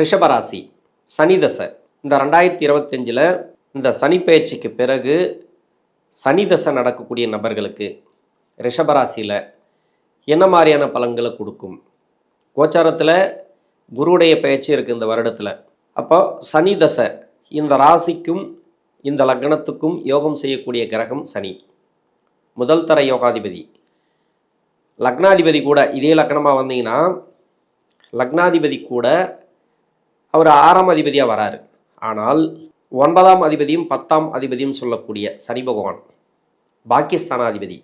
ரிஷபராசி சனி தசை. இந்த ரெண்டாயிரத்தி இருபத்தஞ்சில் இந்த சனி பயிற்சிக்கு பிறகு சனி தசை நடக்கக்கூடிய நபர்களுக்கு ரிஷபராசியில் என்ன மாதிரியான பலன்களை கொடுக்கும்? கோச்சாரத்தில் குருவுடைய பயிற்சி இருக்குது இந்த வருடத்தில். அப்போ சனி தசை இந்த ராசிக்கும் இந்த லக்னத்துக்கும் யோகம் செய்யக்கூடிய கிரகம் சனி. முதல் தர யோகாதிபதி. லக்னாதிபதி கூட இதே லக்னமாக வந்தீங்கன்னா லக்னாதிபதி கூட அவர் ஆறாம் அதிபதியாக வராரு. ஆனால் ஒன்பதாம் அதிபதியும் பத்தாம் அதிபதியும் சொல்லக்கூடிய சனி பகவான் பாக்கியஸ்தானாதிபதி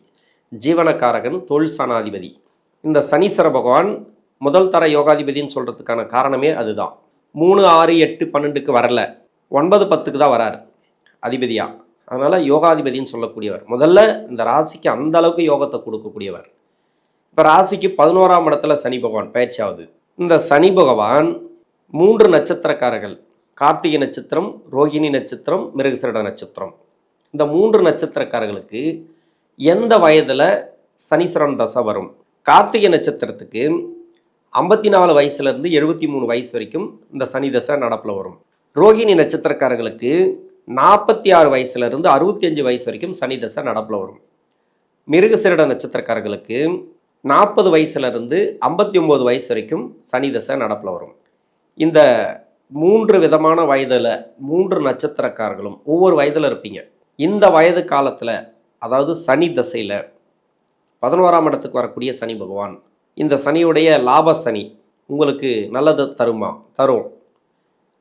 ஜீவனக்காரகன் தொழில் ஸ்தானாதிபதி இந்த சனீஸ்வர பகவான் முதல் தர யோகாதிபதின்னு சொல்கிறதுக்கான காரணமே அதுதான். மூணு ஆறு எட்டு பன்னெண்டுக்கு வரல. ஒன்பது பத்துக்கு தான் வராரு அதிபதியாக அதனால் யோகாதிபதின்னு சொல்லக்கூடியவர். முதல்ல இந்த ராசிக்கு அந்த அளவுக்கு யோகத்தை கொடுக்கக்கூடியவர். இப்போ ராசிக்கு பதினோராம் இடத்துல சனி பகவான் பயிற்சியாவது. இந்த சனி பகவான் மூன்று நட்சத்திரக்காரர்கள். கார்த்திகை நட்சத்திரம் ரோகிணி நட்சத்திரம் மிருகசிரட நட்சத்திரம். இந்த மூன்று நட்சத்திரக்காரர்களுக்கு எந்த வயதில் சனீஸ்வரன் தசை வரும்? கார்த்திகை நட்சத்திரத்துக்கு ஐம்பத்தி நாலு வயசுலேருந்து எழுபத்தி மூணு வயசு வரைக்கும் இந்த சனி தசை நடப்பில் வரும். ரோகிணி நட்சத்திரக்காரர்களுக்கு நாற்பத்தி ஆறு வயசுலேருந்து அறுபத்தி அஞ்சு வயசு வரைக்கும் சனி தசை நடப்பில் வரும். மிருகசிரட நட்சத்திரக்காரர்களுக்கு நாற்பது வயசுலேருந்து ஐம்பத்தி ஒம்பது வயசு வரைக்கும் சனி தசை நடப்பில் வரும். இந்த மூன்று விதமான வயதில் மூன்று நட்சத்திரக்காரர்களும் ஒவ்வொரு வயதில் இருப்பீங்க. இந்த வயது காலத்தில் அதாவது சனி தசையில் பதினோராம் இடத்துக்கு வரக்கூடிய சனி பகவான் இந்த சனியுடைய லாப சனி உங்களுக்கு நல்லது தருமா தரும்.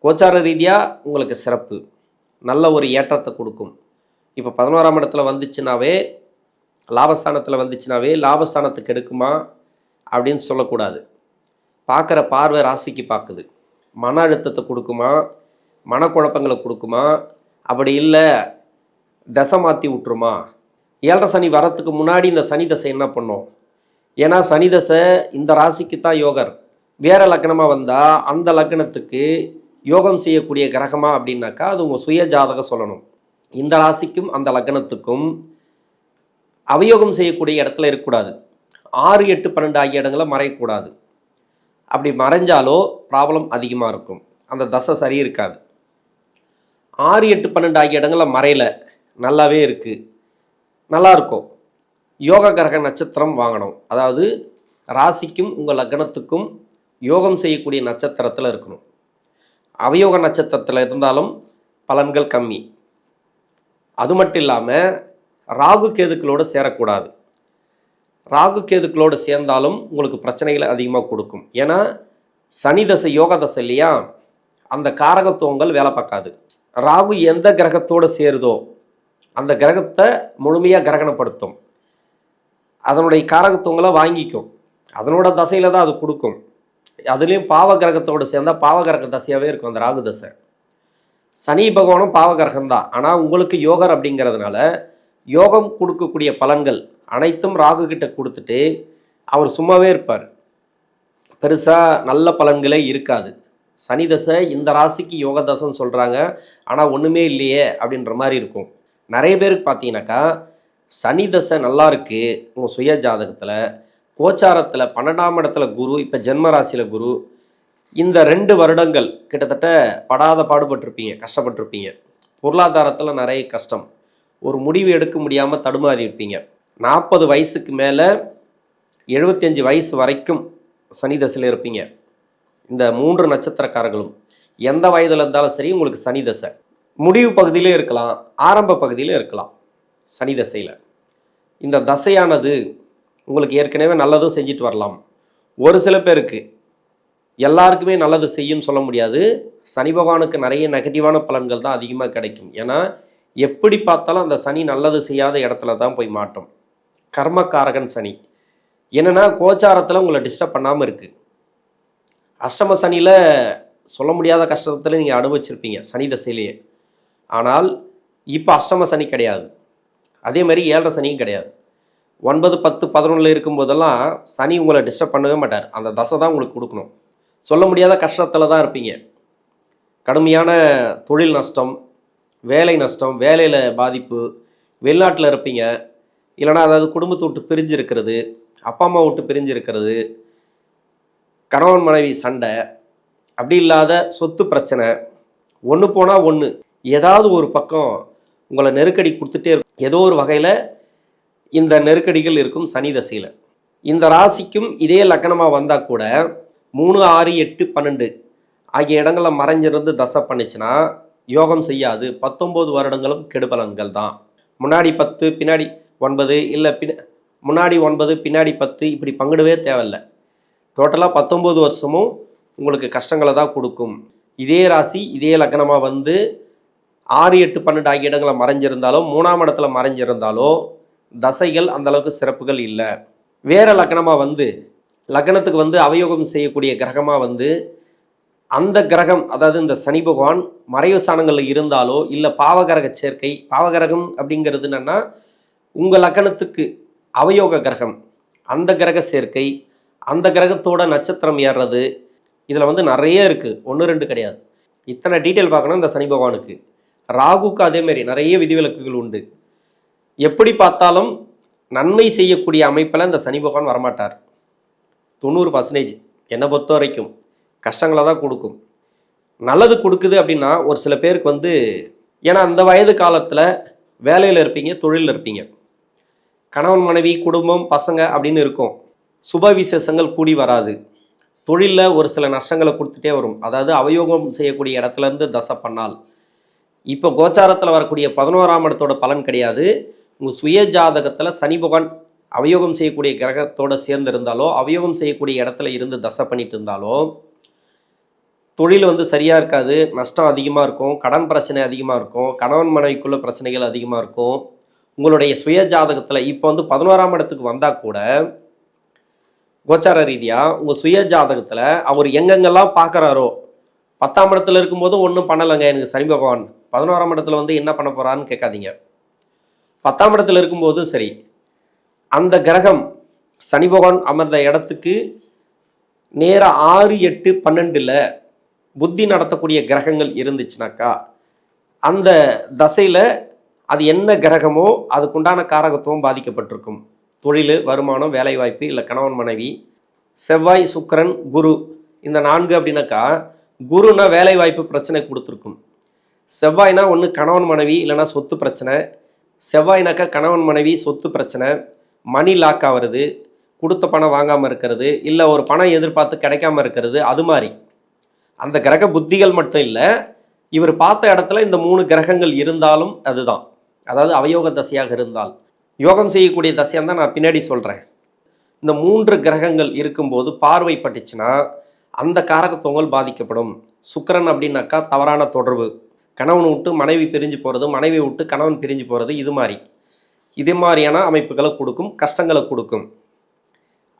கோச்சார ரீதியாக உங்களுக்கு சிறப்பு நல்ல ஒரு ஏற்றத்தை கொடுக்கும். இப்போ பதினோராம் இடத்துல வந்துச்சுனாவே லாபஸ்தானத்தில் வந்துச்சுனாவே லாபஸ்தானத்துக்கு எடுக்குமா அப்படின்னு சொல்லக்கூடாது. பார்க்குற பார்வை ராசிக்கு பார்க்குது. மன அழுத்தத்தை கொடுக்குமா? மனக்குழப்பங்களை கொடுக்குமா? அப்படி இல்லை தசை மாற்றி விட்டுருமா? ஏழரை சனி வரத்துக்கு முன்னாடி இந்த சனி தசை என்ன பண்ணும்? ஏன்னா சனி தசை இந்த ராசிக்கு தான் யோகர். வேறு லக்னமாக வந்தால் அந்த லக்னத்துக்கு யோகம் செய்யக்கூடிய கிரகமா அப்படின்னாக்கா அது உங்கள் சுய ஜாதகம் சொல்லணும். இந்த ராசிக்கும் அந்த லக்னத்துக்கும் அவயோகம் செய்யக்கூடிய இடத்துல இருக்கக்கூடாது. ஆறு எட்டு பன்னெண்டு ஆகிய இடங்களை மறையக்கூடாது. அப்படி மறைஞ்சாலோ ப்ராப்ளம் அதிகமாக இருக்கும். அந்த தசை சரி இருக்காது. ஆறு எட்டு பன்னெண்டு ஆகிய இடங்களில் மறையல. நல்லாவே இருக்குது நல்லா இருக்கும். யோக கிரக நட்சத்திரம் வாங்கணும். அதாவது ராசிக்கும் உங்கள் லக்னத்துக்கும் யோகம் செய்யக்கூடிய நட்சத்திரத்தில் இருக்கணும். அவயோக நட்சத்திரத்தில் இருந்தாலும் பலன்கள் கம்மி. அது மட்டும் இல்லாமல் ராகு கேதுக்களோடு சேரக்கூடாது. ராகு கேதுக்களோடு சேர்ந்தாலும் உங்களுக்கு பிரச்சனைகளை அதிகமாக கொடுக்கும். ஏன்னா சனி தசை யோக தசை இல்லையா? அந்த காரகத்துவங்கள் வேலை பார்க்காது. ராகு எந்த கிரகத்தோடு சேருதோ அந்த கிரகத்தை முழுமையாக கிரகணப்படுத்தும். அதனுடைய காரகத்துவங்களை வாங்கிக்கும். அதனோட தசையில் தான் அது கொடுக்கும். அதுலேயும் பாவ கிரகத்தோடு சேர்ந்தால் பாவ கிரக தசையாகவே இருக்கும் அந்த ராகு தசை. சனி பகவானும் பாவ கிரகம் தான் ஆனால் உங்களுக்கு யோகர் அப்படிங்கிறதுனால யோகம் கொடுக்கக்கூடிய பலன்கள் அனைத்தும் ராகு கிட்ட கொடுத்துட்டு அவர் சும்மாவே இருப்பார். பெருசாக நல்ல பலன்களே இருக்காது. சனி தசை இந்த ராசிக்கு யோக தசைன்னு சொல்கிறாங்க ஆனால் ஒன்றுமே இல்லையே அப்படின்ற மாதிரி இருக்கும். நிறைய பேருக்கு பார்த்தீங்கன்னாக்கா சனி தசை நல்லா இருக்குது உங்கள் சுய ஜாதகத்தில் கோச்சாரத்தில் பன்னெண்டாம் இடத்துல குரு இப்போ ஜென்ம ராசியில் குரு இந்த ரெண்டு வருடங்கள் கிட்டத்தட்ட படாத பாடுபட்டிருப்பீங்க கஷ்டப்பட்டிருப்பீங்க. பொருளாதாரத்தில் நிறைய கஷ்டம். ஒரு முடிவு எடுக்க முடியாமல் தடுமாறி இருப்பீங்க நாற்பது வயசுக்கு மேலே எழுபத்தஞ்சு வயசு வரைக்கும் சனி தசையில் இருப்பீங்க. இந்த மூன்று நட்சத்திரக்காரர்களும் எந்த வயதில் இருந்தாலும் சரி உங்களுக்கு சனி தசை. முடிவு பகுதியிலே இருக்கலாம் ஆரம்ப பகுதியிலே இருக்கலாம் சனி தசையில். இந்த தசையானது உங்களுக்கு ஏற்கனவே நல்லதும் செஞ்சுட்டு வரலாம். ஒரு சில பேருக்கு எல்லாருக்குமே நல்லது செய்யும் சொல்ல முடியாது. சனி பகவானுக்கு நிறைய நெகட்டிவான பலன்கள் தான் அதிகமாக கிடைக்கும். ஏன்னா எப்படி பார்த்தாலும் அந்த சனி நல்லது செய்யாத இடத்துல தான் போய் மாட்டோம். கர்மக்காரகன் சனி. என்னன்னா கோச்சாரத்தில் உங்களை டிஸ்டர்ப் பண்ணாமல் இருக்குது அஷ்டம சனியில் சொல்ல முடியாத கஷ்டத்தில் நீங்கள் அனுபவிச்சிருப்பீங்க சனி தசையிலேயே. ஆனால் இப்போ அஷ்டம சனி கிடையாது. அதே மாதிரி ஏழரை சனியும் கிடையாது. ஒன்பது பத்து பதினொன்றில் இருக்கும்போதெல்லாம் சனி உங்களை டிஸ்டர்ப் பண்ணவே மாட்டார். அந்த தசை தான் உங்களுக்கு கொடுக்கணும். சொல்ல முடியாத கஷ்டத்தில் தான் இருப்பீங்க. கடுமையான தொழில் நஷ்டம் வேலை நஷ்டம் வேலையில் பாதிப்பு வெளிநாட்டில் இருப்பீங்க. இல்லைனா அதாவது குடும்பத்தை விட்டு பிரிஞ்சிருக்கிறது அப்பா அம்மா விட்டு பிரிஞ்சிருக்கிறது கணவன் மனைவி சண்டை அப்படி இல்லாத சொத்து பிரச்சனை. ஒன்று போனால் ஒன்று ஏதாவது ஒரு பக்கம் உங்களை நெருக்கடி கொடுத்துட்டே இருக்கும். ஏதோ ஒரு வகையில் இந்த நெருக்கடிகள் இருக்கும் சனி தசையில். இந்த ராசிக்கும் இதே லக்கணமாக வந்தால் கூட மூணு ஆறு எட்டு பன்னெண்டு ஆகிய இடங்களில் மறைஞ்சிருந்து தசை பண்ணுச்சுன்னா யோகம் செய்யாது. பத்தொம்போது வருடங்களும் கெடுபலன்கள் தான். முன்னாடி பத்து பின்னாடி ஒன்பது இல்லை பின் முன்னாடி ஒன்பது பின்னாடி பத்து இப்படி பங்கிடவே தேவையில்லை. டோட்டலாக பத்தொம்போது வருஷமும் உங்களுக்கு கஷ்டங்களை தான் கொடுக்கும். இதே ராசி இதே லக்னமாக வந்து ஆறு எட்டு பன்னெண்டு ஆகிய இடங்களை மறைஞ்சிருந்தாலோ மூணாம் இடத்துல மறைஞ்சிருந்தாலோ தசைகள் அந்த அளவுக்கு சிறப்புகள் இல்லை. வேறு லக்னமாக வந்து லக்னத்துக்கு வந்து அவயோகம் செய்யக்கூடிய கிரகமாக வந்து அந்த கிரகம் அதாவது இந்த சனி பகவான் மறைவு ஸ்தானங்களில் இருந்தாலோ இல்லை பாவகிரக சேர்க்கை பாவகிரகம் அப்படிங்கிறது என்னென்னா உங்கள் லக்கணத்துக்கு அவயோக கிரகம் அந்த கிரக சேர்க்கை அந்த கிரகத்தோட நட்சத்திரம் ஏறுறது இதில் வந்து நிறைய இருக்குது ஒன்று ரெண்டு கிடையாது. இத்தனை டீட்டெயில் பார்க்கணும் இந்த சனி பகவானுக்கு. ராகுக்கு அதேமாரி நிறைய விதிவிலக்குகள் உண்டு. எப்படி பார்த்தாலும் நன்மை செய்யக்கூடிய அமைப்பில் இந்த சனி பகவான் வரமாட்டார். தொண்ணூறு பர்சன்டேஜ் என்னை பொறுத்த வரைக்கும் கஷ்டங்களை தான் கொடுக்கும். நல்லது கொடுக்குது அப்படின்னா ஒரு சில பேருக்கு வந்து ஏன்னா அந்த வயது காலத்தில் வேலையில் இருப்பீங்க தொழிலில் இருப்பீங்க. கணவன் மனைவி குடும்பம் பசங்க அப்படின்னு இருக்கும். சுப விசேஷங்கள் கூடி வராது. தொழிலில் ஒரு சில நஷ்டங்களை கொடுத்துட்டே வரும். அதாவது அவயோகம் செய்யக்கூடிய இடத்துல இருந்து தசை பண்ணால். இப்போ கோச்சாரத்தில் வரக்கூடிய பதினோராம் இடத்தோட பலன் கிடையாது. உங்கள் சுய ஜாதகத்தில் சனி பகவான் அவயோகம் செய்யக்கூடிய கிரகத்தோட சேர்ந்து இருந்தாலோ அவயோகம் செய்யக்கூடிய இடத்துல இருந்து தசை பண்ணிட்டு இருந்தாலோ தொழில் வந்து சரியாக இருக்காது. நஷ்டம் அதிகமாக இருக்கும். கடன் பிரச்சனை அதிகமாக இருக்கும். கணவன் மனைவிக்குள்ள பிரச்சனைகள் அதிகமாக இருக்கும். உங்களுடைய சுய ஜாதகத்தில் இப்போ வந்து பதினோராம் இடத்துக்கு வந்தால் கூட கோச்சார ரீதியாக உங்கள் சுய ஜாதகத்தில் அவர் எங்கெங்கெல்லாம் பார்க்குறாரோ பத்தாம் இடத்துல இருக்கும்போது ஒன்றும் பண்ணலைங்க எனக்கு சனி பகவான். பதினோராம் இடத்துல வந்து என்ன பண்ண போகிறான்னு கேட்காதீங்க. பத்தாம் இடத்துல இருக்கும்போது சரி அந்த கிரகம் சனி பகவான் அமர்ந்த இடத்துக்கு நேராக ஆறு எட்டு பன்னெண்டில் புத்தி நடத்தக்கூடிய கிரகங்கள் இருந்துச்சுனாக்கா அந்த தசையில் அது என்ன கிரகமோ அதுக்குண்டான காரகத்துவம் பாதிக்கப்பட்டிருக்கும். தொழில் வருமானம் வேலைவாய்ப்பு இல்லை கணவன் மனைவி செவ்வாய் சுக்கிரன் குரு இந்த நான்கு அப்படின்னாக்கா குருனா வேலைவாய்ப்பு பிரச்சனை கொடுத்துருக்கும். செவ்வாய்னா ஒன்று கணவன் மனைவி இல்லைன்னா சொத்து பிரச்சனை. செவ்வாய்னாக்கா கணவன் மனைவி சொத்து பிரச்சனை. மணி லாக் ஆகிறது கொடுத்த பணம் வாங்காமல் இருக்கிறது இல்லை ஒரு பணம் எதிர்பார்த்து கிடைக்காம இருக்கிறது அது மாதிரி. அந்த கிரக புத்திகள் மட்டும் இல்லை இவர் பார்த்த இடத்துல இந்த மூணு கிரகங்கள் இருந்தாலும் அதுதான். அதாவது அவயோக தசையாக இருந்தால். யோகம் செய்யக்கூடிய தசையாக தான் நான் பின்னாடி சொல்கிறேன் இந்த மூன்று கிரகங்கள் இருக்கும்போது பார்வை பட்டுச்சுன்னா அந்த காரகத்துவங்கள் பாதிக்கப்படும். சுக்கரன் அப்படின்னாக்கா தவறான தொடர்பு. கணவன் விட்டு மனைவி பிரிஞ்சு போகிறது மனைவி விட்டு கணவன் பிரிஞ்சு போகிறது இது மாதிரி. இது மாதிரியான அமைப்புகளை கொடுக்கும் கஷ்டங்களை கொடுக்கும்.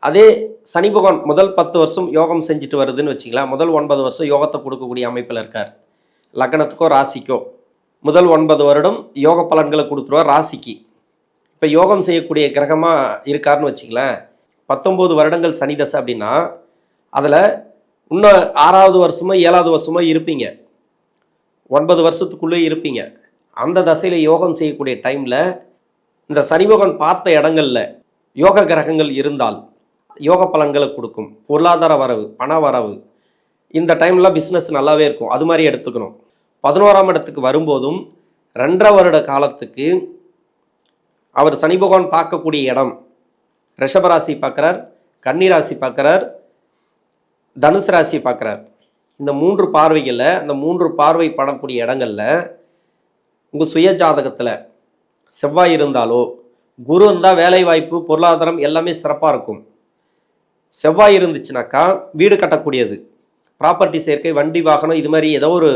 அதே சனி பகவான் முதல் பத்து வருஷம் யோகம் செஞ்சுட்டு வருதுன்னு வச்சிங்களா முதல் ஒன்பது வருஷம் யோகத்தை கொடுக்கக்கூடிய அமைப்பில் இருக்கார். லக்னத்துக்கோ ராசிக்கோ. முதல் ஒன்பது வருடம் யோக பலன்களை கொடுத்துருவார் ராசிக்கு. இப்போ யோகம் செய்யக்கூடிய கிரகமாக இருக்காருன்னு வச்சுங்களேன் பத்தொம்போது வருடங்கள் சனி தசை அப்படின்னா அதில் இன்னும் ஆறாவது வருஷமோ ஏழாவது வருஷமோ இருப்பீங்க. ஒன்பது வருஷத்துக்குள்ளே இருப்பீங்க. அந்த தசையில் யோகம் செய்யக்கூடிய டைமில் இந்த சனிமோகன் பார்த்த இடங்களில் யோக கிரகங்கள் இருந்தால் யோக பலன்களை கொடுக்கும். பொருளாதார வரவு பண வரவு இந்த டைம்லாம் பிஸ்னஸ் நல்லாவே இருக்கும். அது மாதிரி எடுத்துக்கணும். பதினோராம் இடத்துக்கு வரும்போதும் ரெண்டரை வருட காலத்துக்கு அவர் சனி பகவான் பார்க்கக்கூடிய இடம். ரிஷபராசி பார்க்குறார் கன்னிராசி பார்க்குறார் தனுசு ராசி பார்க்குறார். இந்த மூன்று பார்வைகளில் இந்த மூன்று பார்வை படக்கூடிய இடங்களில் உங்கள் சுய ஜாதகத்தில் செவ்வாய் இருந்தாலோ குரு இருந்தால் வேலை வாய்ப்பு பொருளாதாரம் எல்லாமே சிறப்பாக இருக்கும். செவ்வாய் இருந்துச்சுனாக்கா வீடு கட்டக்கூடியது. ப்ராப்பர்ட்டி சேர்க்கை வண்டி வாகனம் இது மாதிரி ஏதோ ஒரு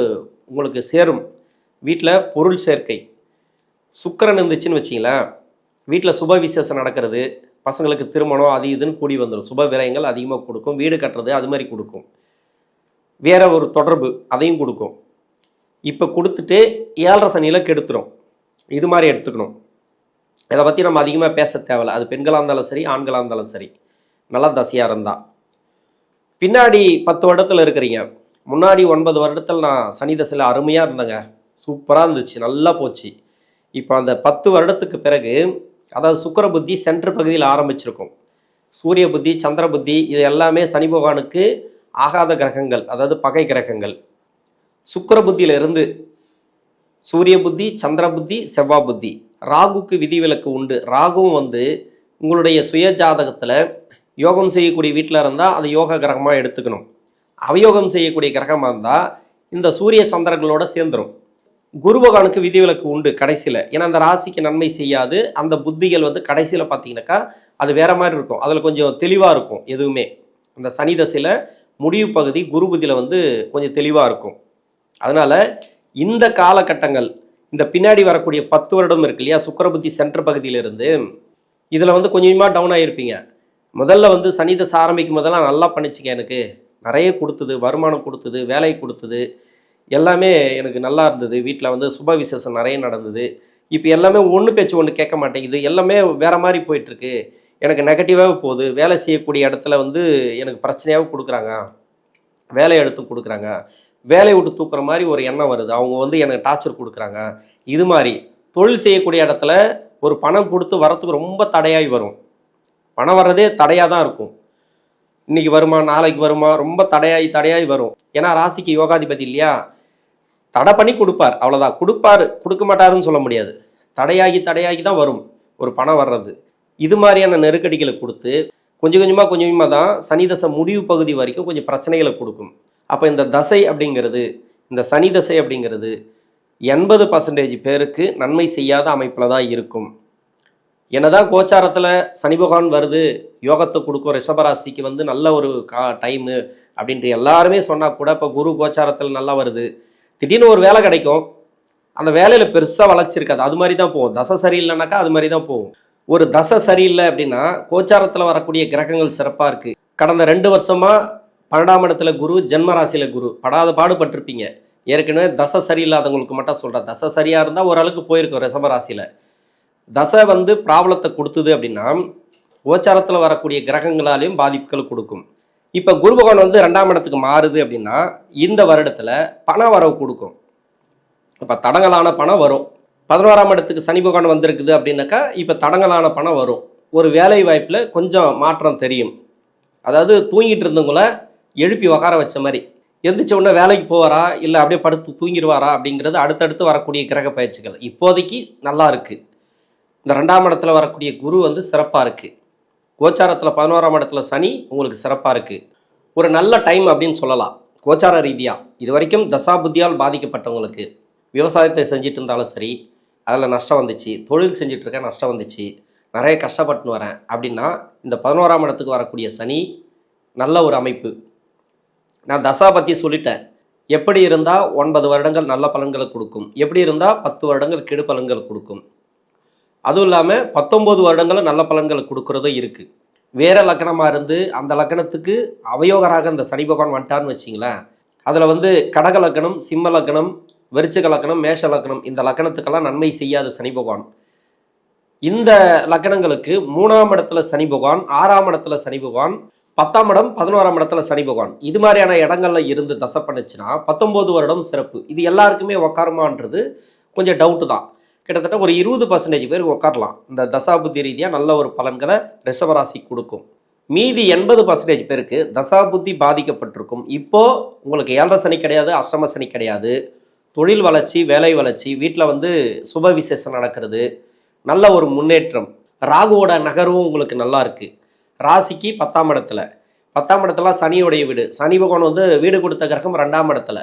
உங்களுக்கு சேரும். வீட்டில் பொருள் சேர்க்கை. சுக்கிரன் இருந்துச்சுன்னு வச்சிங்களேன். வீட்டில் சுப விசேஷம் நடக்கிறது. பசங்களுக்கு திருமணம் அது இதுன்னு கூடி வந்துடும் சுப விரயங்கள் அதிகமாக கொடுக்கும். வீடு கட்டுறது அது மாதிரி கொடுக்கும். வேற ஒரு தொடர்பு அதையும் கொடுக்கும். இப்போ கொடுத்துட்டு ஏழரை சனியில் கெடுத்துரும் இது மாதிரி எடுத்துக்கணும். இதை பற்றி நம்ம அதிகமாக பேச தேவையில்ல. அது பெண்களாக இருந்தாலும் சரி ஆண்களாக இருந்தாலும் சரி. நல்லா தசையாக இருந்தால் பின்னாடி பத்து வருடத்தில் இருக்கிறீங்க. முன்னாடி ஒன்பது வருடத்தில் நான் சனி தசையில் அருமையாக இருந்தேங்க. சூப்பராக இருந்துச்சு நல்லா போச்சு. இப்போ அந்த பத்து வருடத்துக்கு பிறகு அதாவது சுக்கிர புத்தி சென்டர் பகுதியில் ஆரம்பிச்சிருக்கும். சூரிய புத்தி சந்திர புத்தி இது எல்லாமே சனி பகவானுக்கு ஆகாத கிரகங்கள் அதாவது பகை கிரகங்கள். சுக்கிர புத்தியிலிருந்து சூரிய புத்தி சந்திர புத்தி செவ்வா புத்தி. ராகுக்கு விதிவிலக்கு உண்டு. ராகுவும் வந்து உங்களுடைய சுய ஜாதகத்தில் யோகம் செய்யக்கூடிய வீட்டில் இருந்தால் அதை யோக கிரகமாக எடுத்துக்கணும். அவயோகம் செய்யக்கூடிய கிரகமாக இருந்தால் இந்த சூரிய சந்திரங்களோட சேர்ந்துடும் குரு பகவானுக்கு விதிவிலக்கு உண்டு கடைசியில். ஏன்னா அந்த ராசிக்கு நன்மை செய்யாது. அந்த புத்திகள் வந்து கடைசியில் பார்த்தீங்கன்னாக்கா அது வேற மாதிரி இருக்கும். அதில் கொஞ்சம் தெளிவாக இருக்கும் எதுவுமே. அந்த சனி தசையில் முடிவு பகுதி குரு புதியில் வந்து கொஞ்சம் தெளிவாக இருக்கும். அதனால் இந்த காலகட்டங்கள் இந்த பின்னாடி வரக்கூடிய பத்து வருடம் இருக்கு இல்லையா சுக்கரபுத்தி சென்டர் பகுதியிலிருந்து இதில் வந்து கொஞ்சமாக டவுன் ஆகிருப்பீங்க முதல்ல வந்து சனி தசை ஆரம்பிக்கும் போதெல்லாம் நல்லா பண்ணிச்சிங்க எனக்கு. நிறைய கொடுத்தது வருமானம் கொடுத்தது வேலை கொடுத்தது. எல்லாமே எனக்கு நல்லா இருந்தது. வீட்டில் வந்து சுப விசேஷம் நிறைய நடந்தது. இப்போ எல்லாமே ஒன்று பேச்சு ஒன்று கேட்க மாட்டேங்குது. எல்லாமே வேற மாதிரி போயிட்டுருக்கு. எனக்கு நெகட்டிவாக போகுது. வேலை செய்யக்கூடிய இடத்துல வந்து எனக்கு பிரச்சனையாகவும் கொடுக்குறாங்க. வேலை எடுத்து கொடுக்குறாங்க. வேலையை விட்டு தூக்குற மாதிரி ஒரு எண்ணம் வருது. அவங்க வந்து எனக்கு டார்ச்சர் கொடுக்குறாங்க. இது மாதிரி தொழில் செய்யக்கூடிய இடத்துல ஒரு பணம் கொடுத்து வரத்துக்கு ரொம்ப தடையாகி வரும். பணம் வர்றதே தடையாக தான் இருக்கும். இன்னைக்கு வருமா நாளைக்கு வருமா ரொம்ப தடையாகி தடையாகி வரும். ஏன்னா ராசிக்கு யோகாதிபதி இல்லையா? தடை பண்ணி கொடுப்பார் அவ்வளோதான் கொடுப்பார் கொடுக்க மாட்டாருன்னு சொல்ல முடியாது. தடையாகி தடையாகி தான் வரும் ஒரு பணம் வர்றது. இது மாதிரியான நெருக்கடிகளை கொடுத்து கொஞ்சம் கொஞ்சமாக கொஞ்சம் கொஞ்சமாக தான் சனி தசை முடிவு பகுதி வரைக்கும் கொஞ்சம் பிரச்சனைகளை கொடுக்கும். அப்போ இந்த தசை அப்படிங்கிறது இந்த சனி தசை அப்படிங்கிறது எண்பது பர்சன்டேஜ் பேருக்கு நன்மை செய்யாத அமைப்பில் தான் இருக்கும். என்னதான் கோச்சாரத்தில் சனி பகவான் வருது யோகத்தை கொடுக்கும் ரிஷபராசிக்கு வந்து நல்ல ஒரு கா டைமு அப்படின்ட்டு எல்லாருமே சொன்னால் கூட இப்போ குரு கோச்சாரத்தில் நல்லா வருது. திடீர்னு ஒரு வேலை கிடைக்கும். அந்த வேலையில் பெருசாக வளர்ச்சி இருக்காது. அது மாதிரி தான் போகும். தசை சரியில்லைனாக்கா அது மாதிரி தான் போகும். ஒரு தசை சரியில்லை அப்படின்னா கோச்சாரத்தில் வரக்கூடிய கிரகங்கள் சிறப்பாக இருக்குது கடந்த ரெண்டு வருஷமாக பன்னெண்டாம் இடத்துல குரு ஜென்ம ராசியில் குரு. படாத பாடுபட்டிருப்பீங்க. ஏற்கனவே தசை சரியில்லாதவங்களுக்கு மட்டும் சொல்கிறேன் தசை சரியாக இருந்தால் ஓரளவுக்கு போயிருக்கும் ரிஷப ராசியில். தசை வந்து ப்ராப்ளத்தை கொடுத்தது அப்படின்னா கோச்சாரத்தில் வரக்கூடிய கிரகங்களாலையும் பாதிப்புகள் கொடுக்கும். இப்போ குரு பகவான் வந்து ரெண்டாம் இடத்துக்கு மாறுது அப்படின்னா இந்த வருடத்தில் பண வரவு கொடுக்கும். இப்போ தடங்கலான பணம் வரும். பதினோராம் இடத்துக்கு சனி பகவான் வந்திருக்குது அப்படின்னாக்கா இப்போ தடங்கலான பணம் வரும். ஒரு வேலை வாய்ப்பில் கொஞ்சம் மாற்றம் தெரியும். அதாவது தூங்கிட்டு இருந்தவங்கள எழுப்பி உக்கார வச்ச மாதிரி. எந்திரிச்ச உடனே வேலைக்கு போவாரா? இல்லை அப்படியே படுத்து தூங்கிடுவாரா? அப்படிங்கிறது அடுத்தடுத்து வரக்கூடிய கிரக பயிற்சிகள். இப்போதைக்கு நல்லா இருக்குது இந்த ரெண்டாம் இடத்துல வரக்கூடிய குரு வந்து சிறப்பாக இருக்குது கோச்சாரத்தில் பதினோராம் இடத்துல சனி உங்களுக்கு சிறப்பாக இருக்குது ஒரு நல்ல டைம் அப்படின்னு சொல்லலாம். கோச்சார ரீதியாக இது வரைக்கும் தசாபுத்தியால் பாதிக்கப்பட்டவங்களுக்கு விவசாயத்தை செஞ்சுட்டு இருந்தாலும் சரி அதில் நஷ்டம் வந்துச்சு தொழில் செஞ்சிட்ருக்கேன் நஷ்டம் வந்துச்சு நிறைய கஷ்டப்பட்டுன்னு வரேன் அப்படின்னா இந்த பதினோராம் இடத்துக்கு வரக்கூடிய சனி நல்ல ஒரு அமைப்பு. நான் தசா பற்றி சொல்லிட்டேன். எப்படி இருந்தால் ஒன்பது வருடங்கள் நல்ல பலன்களை கொடுக்கும். எப்படி இருந்தால் பத்து வருடங்கள் கெடு பலன்கள் கொடுக்கும். அதுவும் இல்லாமல் பத்தொம்போது வருடங்களும் நல்ல பலன்களை கொடுக்கறதும் இருக்குது வேறு லக்கணமாக இருந்து அந்த லக்கணத்துக்கு அவயோகராக இந்த சனி பகவான் வந்துட்டார்னு வச்சிங்களேன் அதில் வந்து கடக லக்கணம் சிம்ம லக்கணம் வெறிச்சக லக்கணம் மேஷ லக்கணம் இந்த லக்கணத்துக்கெல்லாம் நன்மை செய்யாத சனி பகவான். இந்த லக்கணங்களுக்கு மூணாம் இடத்துல சனி பகவான் ஆறாம் இடத்துல சனி பகவான் பத்தாம் இடம் பதினோராம் இடத்துல சனி பகவான். இது மாதிரியான இடங்கள்ல இருந்து தசை பண்ணுச்சுன்னா பத்தொம்போது வருடம் சிறப்பு. இது எல்லாருக்குமே உக்காருமான்றது கொஞ்சம் டவுட்டு தான். கிட்டத்தட்ட ஒரு இருபது பர்சன்டேஜ் பேர் உட்காரலாம் இந்த தசாபுத்தி ரீதியாக நல்ல ஒரு பலன்களை ரிஷபராசி கொடுக்கும். மீதி எண்பது பர்சன்டேஜ் பேருக்கு தசாபுத்தி பாதிக்கப்பட்டிருக்கும். இப்போது உங்களுக்கு ஏழரை சனி கிடையாது அஷ்டம சனி கிடையாது. தொழில் வளர்ச்சி வேலை வளர்ச்சி வீட்டில் வந்து சுப விசேஷம் நடக்கிறது. நல்ல ஒரு முன்னேற்றம். ராகுவோட நகர்வும் உங்களுக்கு நல்லா இருக்குது ராசிக்கு பத்தாம் இடத்துல. பத்தாம் இடத்துல சனியோடைய வீடு. சனி பகவான் வந்து வீடு கொடுத்த கிரகம் ரெண்டாம் இடத்துல.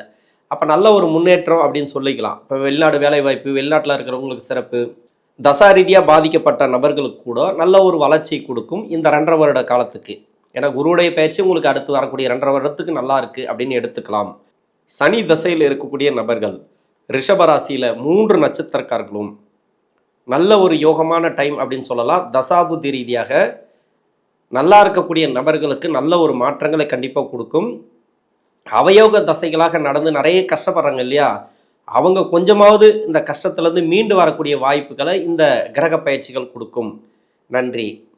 அப்போ நல்ல ஒரு முன்னேற்றம் அப்படின்னு சொல்லிக்கலாம். இப்போ வெளிநாடு வேலைவாய்ப்பு வெளிநாட்டில் இருக்கிறவங்களுக்கு சிறப்பு தசா ரீதியாக பாதிக்கப்பட்ட நபர்களுக்கு கூட நல்ல ஒரு வளர்ச்சி கொடுக்கும் இந்த ரெண்டரை வருட காலத்துக்கு. ஏன்னா குருவுடைய பயிற்சி உங்களுக்கு அடுத்து வரக்கூடிய ரெண்டரை வருடத்துக்கு நல்லா இருக்குது அப்படின்னு எடுத்துக்கலாம். சனி தசையில் இருக்கக்கூடிய நபர்கள் ரிஷபராசியில் மூன்று நட்சத்திரக்காரர்களும் நல்ல ஒரு யோகமான டைம் அப்படின்னு சொல்லலாம். தசாபுத்தி ரீதியாக நல்லா இருக்கக்கூடிய நபர்களுக்கு நல்ல ஒரு மாற்றங்களை கண்டிப்பாக கொடுக்கும். அவயோக தசைகளாக நடந்து நிறைய கஷ்டப்படுறாங்க இல்லையா? அவங்க கொஞ்சமாவது இந்த கஷ்டத்துலேருந்து மீண்டு வரக்கூடிய வாய்ப்புகளை இந்த கிரக பயிற்சிகள் கொடுக்கும். நன்றி.